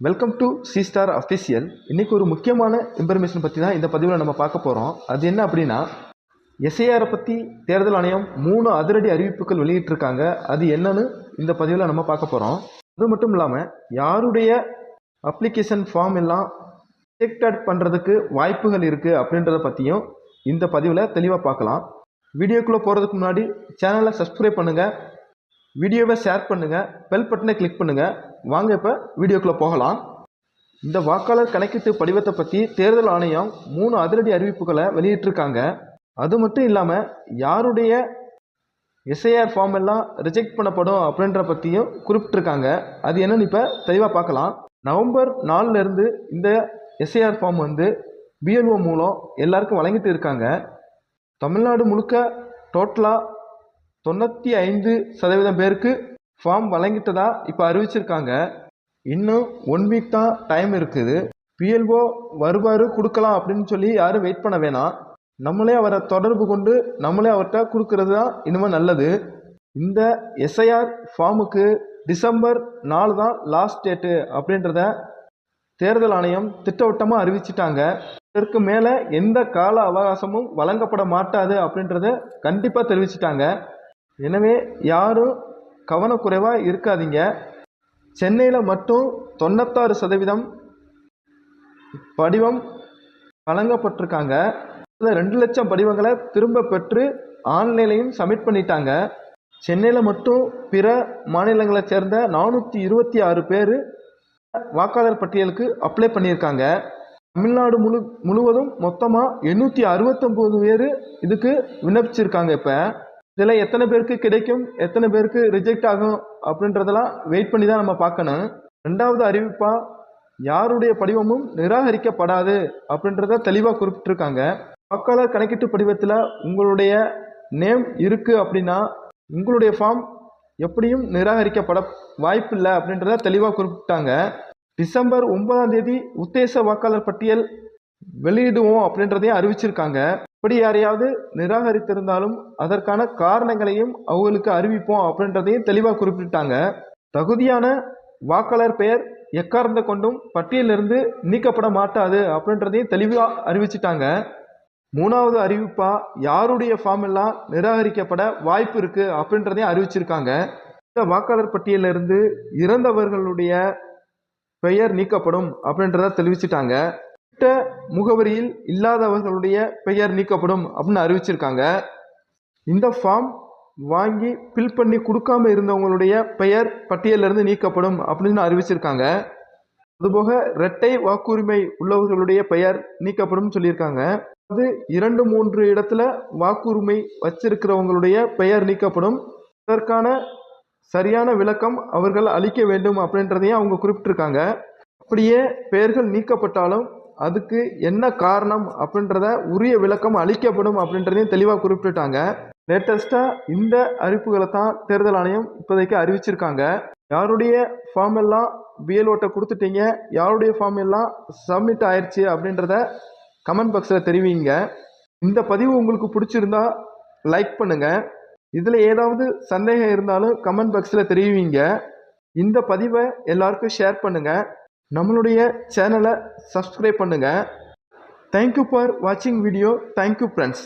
Welcome to C star official இன்றைக்கி ஒரு முக்கியமான இன்ஃபர்மேஷன் பற்றி தான் இந்த பதிவில் நம்ம பார்க்க போகிறோம் அது என்ன அப்படின்னா எஸ்ஐஆரை பற்றி தேர்தல் ஆணையம் மூணு அதிரடி அறிவிப்புகள் வெளியிட்டிருக்காங்க. அது என்னன்னு இந்த பதிவில் நம்ம பார்க்க போகிறோம் அது மட்டும் இல்லாமல் யாருடைய அப்ளிகேஷன் ஃபார்ம் எல்லாம் செக்டட் பண்ணுறதுக்கு வாய்ப்புகள் இருக்குது அப்படின்றத பற்றியும் இந்த பதிவில் தெளிவாக பார்க்கலாம். வீடியோக்குள்ளே போகிறதுக்கு முன்னாடி சேனலை சப்ஸ்கிரைப் பண்ணுங்கள் வீடியோவை ஷேர் பண்ணுங்கள் பெல் பட்டனை கிளிக் பண்ணுங்கள் வாங்க இப்போ வீடியோக்குள்ளே போகலாம். இந்த வாக்காளர் கணக்கீட்டு படிவத்தை பற்றி தேர்தல் ஆணையம் மூணு அதிரடி அறிவிப்புகளை வெளியிட்டிருக்காங்க. அது மட்டும் இல்லாமல் யாருடைய எஸ்ஐஆர் ஃபார்ம் எல்லாம் ரிஜெக்ட் பண்ணப்படும் அப்படின்ற பற்றியும் குறிப்பிட்டிருக்காங்க. அது என்னன்னு இப்போ தெளிவாக பார்க்கலாம். நவம்பர் நாலுலேருந்து இந்த எஸ்ஐஆர் ஃபார்ம் வந்து பிஎல்ஓ மூலம் எல்லாருக்கும் வழங்கிட்டு இருக்காங்க. தமிழ்நாடு முழுக்க டோட்டலாக தொண்ணூற்றி ஐந்து சதவீதம் பேருக்கு ஃபார்ம் வழங்கிட்டதா இப்போ அறிவிச்சிருக்காங்க. இன்னும் ஒன் வீக் தான் டைம் இருக்குது. பிஎல்ஓ வருவார் கொடுக்கலாம் அப்படின்னு சொல்லி யாரும் வெயிட் பண்ண வேணாம். நம்மளே அவரை தொடர்பு கொண்டு நம்மளே அவர்கிட்ட கொடுக்கறது தான் இனிமேல் நல்லது. இந்த எஸ்ஐஆர் ஃபார்முக்கு டிசம்பர் நாலு தான் லாஸ்ட் டேட்டு அப்படின்றத தேர்தல் ஆணையம் திட்டவட்டமாக அறிவிச்சிட்டாங்க. இதற்கு மேலே எந்த கால அவகாசமும் வழங்கப்பட மாட்டாது அப்படின்றத கண்டிப்பாக தெரிவிச்சிட்டாங்க. எனவே யாரும் கவனக்குறைவாக இருக்காதீங்க. சென்னையில் மட்டும் தொண்ணூத்தாறு சதவீதம் படிவம் வழங்கப்பட்டிருக்காங்க. அதில் ரெண்டு லட்சம் படிவங்களை திரும்ப பெற்று ஆன்லைன்லையும் சப்மிட் பண்ணிட்டாங்க. சென்னையில் மட்டும் பிற மாநிலங்களை சேர்ந்த நானூற்றி இருபத்தி ஆறு பேர் வாக்காளர் பட்டியலுக்கு அப்ளை பண்ணியிருக்காங்க. தமிழ்நாடு முழு முழுவதும் மொத்தமாக எண்ணூற்றி அறுபத்தொம்போது பேர் இதுக்கு விண்ணப்பிச்சிருக்காங்க இப்போ. இதில் எத்தனை பேருக்கு கிடைக்கும் எத்தனை பேருக்கு ரிஜெக்ட் ஆகும் அப்படின்றதெல்லாம் வெயிட் பண்ணி தான் நம்ம பார்க்கணும். ரெண்டாவது அறிவிப்பாக யாருடைய படிவமும் நிராகரிக்கப்படாது அப்படின்றத தெளிவாக குறிப்பிட்டிருக்காங்க. வாக்காளர் கணக்கீட்டு படிவத்தில் உங்களுடைய நேம் இருக்குது அப்படின்னா உங்களுடைய ஃபார்ம் எப்படியும் நிராகரிக்கப்பட வாய்ப்பில்லை அப்படின்றத தெளிவாக குறிப்பிட்டாங்க. டிசம்பர் ஒன்பதாம் தேதி உத்தேச வாக்காளர் பட்டியல் வெளியிடுவோம் அப்படின்றதையும் அறிவிச்சிருக்காங்க. இப்படி யாரையாவது நிராகரித்திருந்தாலும் அதற்கான காரணங்களையும் அவங்களுக்கு அறிவிப்போம் அப்படின்றதையும் தெளிவாக குறிப்பிட்டாங்க தகுதியான வாக்காளர் பெயர் எக்காரந்த கொண்டும் பட்டியலிருந்து நீக்கப்பட மாட்டாது அப்படின்றதையும் தெளிவாக அறிவிச்சிட்டாங்க. மூணாவது அறிவிப்பா யாருடைய ஃபார்ம் எல்லாம் நிராகரிக்கப்பட வாய்ப்பு இருக்கு அப்படின்றதையும் அறிவிச்சிருக்காங்க. இந்த வாக்காளர் பட்டியலிருந்து இறந்தவர்களுடைய பெயர் நீக்கப்படும் அப்படின்றத தெரிவிச்சிட்டாங்க குறிப்பிட்ட முகவரியில் இல்லாதவர்களுடைய பெயர் நீக்கப்படும் அப்படின்னு அறிவிச்சிருக்காங்க. இந்த ஃபார்ம் வாங்கி ஃபில் பண்ணி கொடுக்காம இருந்தவங்களுடைய பெயர் பட்டியலிருந்து நீக்கப்படும் அப்படின்னு அறிவிச்சிருக்காங்க. அதுபோக இரட்டை வாக்குரிமை உள்ளவர்களுடைய பெயர் நீக்கப்படும் சொல்லியிருக்காங்க. அது இரண்டு மூன்று இடத்துல வாக்குரிமை வச்சிருக்கிறவங்களுடைய பெயர் நீக்கப்படும். இதற்கான சரியான விளக்கம் அவர்கள் அளிக்க வேண்டும் அப்படின்றதையும் அவங்க குறிப்பிட்டிருக்காங்க. அப்படியே பெயர்கள் நீக்கப்பட்டாலும் அதுக்கு என்ன காரணம் அப்படின்றத உரிய விளக்கம் அளிக்கப்படும் அப்படின்றதையும் தெளிவாக குறிப்பிட்டுட்டாங்க. லேட்டஸ்ட்டாக இந்த அறிவிப்புகளை தான் தேர்தல் ஆணையம் இப்போதைக்கு அறிவிச்சிருக்காங்க. யாருடைய ஃபார்ம் எல்லாம் பிஎல்ஓட்ட கொடுத்துட்டீங்க? யாருடைய ஃபார்ம் எல்லாம் சப்மிட் ஆயிடுச்சு அப்படின்றத கமெண்ட் பாக்ஸில் தெரிவிங்க. இந்த பதிவு உங்களுக்கு பிடிச்சிருந்தா லைக் பண்ணுங்கள் இதில் ஏதாவது சந்தேகம் இருந்தாலும் கமெண்ட் பாக்ஸில் தெரிவிங்க. இந்த பதிவை எல்லாருக்கும் ஷேர் பண்ணுங்கள் நம்மளுடைய சேனலை சப்ஸ்கிரைப் பண்ணுங்கள் தேங்க்யூ ஃபார் வாட்சிங் வீடியோ தேங்க்யூ ஃப்ரெண்ட்ஸ்